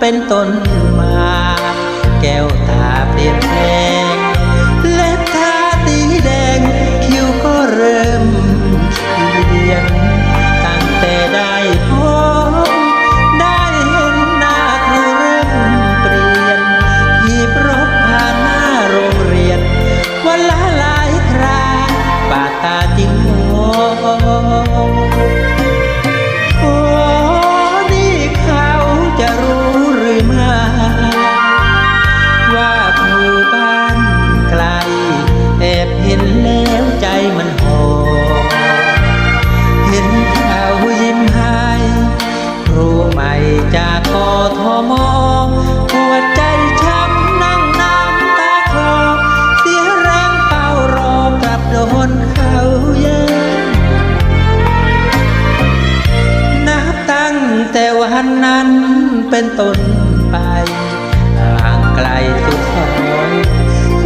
เป็นต้นมา แก้วตาเปลี่ยนแปลง วันนั้นเป็นต้นไปห่างไกลสุดซอย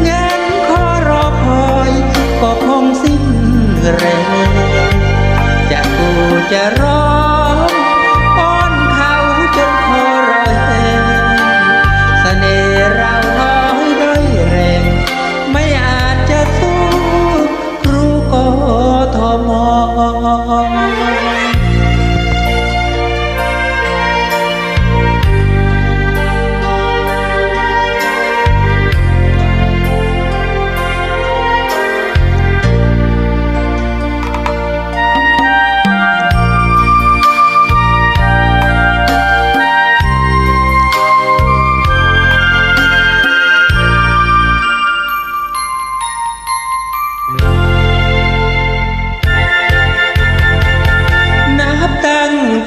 งานขอรอคอยก็คงสิ้นแรงจะกูจะร้องอ้อนเขาจนคอรอยแห้งเสน่ห์เราน้อยด้อยแรงไม่อาจจะสู้ครูกทม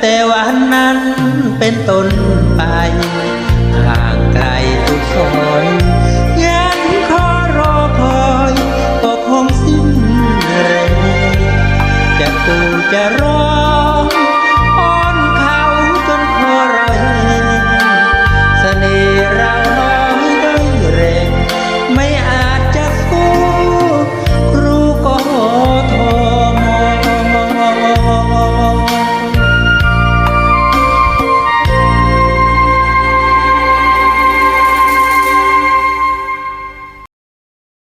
แต่วันนั้นเป็นต้นไป ห่างไกลทุกซอยยันขอรอคอยก็คงสิ้นแรงจะตูจะรอ